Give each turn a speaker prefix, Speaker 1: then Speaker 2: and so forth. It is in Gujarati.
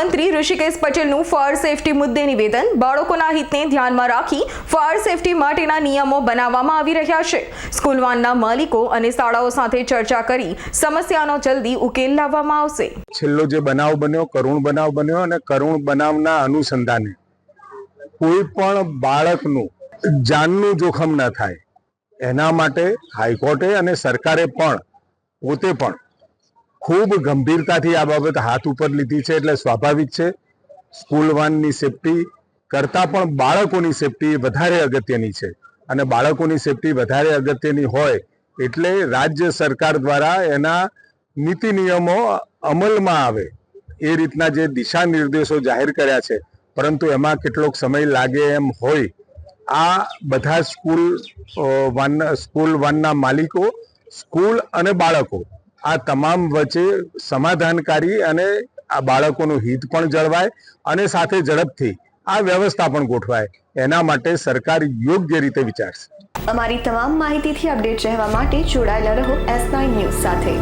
Speaker 1: મંત્રી ઋષિકેશ પટેલનું ફાયર સેફટી મુદ્દે નિવેદન. બાળકોના હિતને ધ્યાનમાં રાખી ફાયર સેફટી માટેના નિયમો બનાવવામાં આવી રહ્યા છે. સ્કૂલ વાનના માલિકો અને શાળાઓ સાથે ચર્ચા કરી સમસ્યાનો જલ્દી ઉકેલ લાવવામાં આવશે.
Speaker 2: છેલ્લો જે બનાવ બન્યો, કરુણ બનાવ બન્યો અને કરુણ બનાવના અનુસંધાને કોઈ પણ બાળકનું જાનનું જોખમ ન થાય. એના માટે હાઈકોર્ટે અને સરકારે પણ પોતે પણ ખૂબ ગંભીરતાથી આ બાબત હાથ ઉપર લીધી છે એટલે સ્વાભાવિક છે. સ્કૂલ વાનની સેફટી કરતાં પણ બાળકોની સેફટી વધારે અગત્યની છે. અને બાળકોની સેફટી વધારે અગત્યની હોય એટલે રાજ્ય સરકાર દ્વારા એના નીતિ નિયમો અમલમાં આવે. એ રીતના જે દિશા નિર્દેશો જાહેર કર્યા છે. પરંતુ એમાં કેટલોક સમય લાગે એમ હોય. આ બધા સ્કૂલ વાન સ્કૂલ વાનના માલિકો સ્કૂલ અને બાળકો આ તમામ વચ્ચે સમાધાનકારી અને આ બાળકોનું હિત પણ જળવાય અને સાથે ઝડપથી આ વ્યવસ્થા પણ ગોઠવાય. એના માટે સરકાર યોગ્ય રીતે વિચારશે.
Speaker 3: અમારી તમામ માહિતીથી અપડેટ રહેવા માટે જોડાયેલા રહો એસ નાઇન ન્યૂઝ સાથે.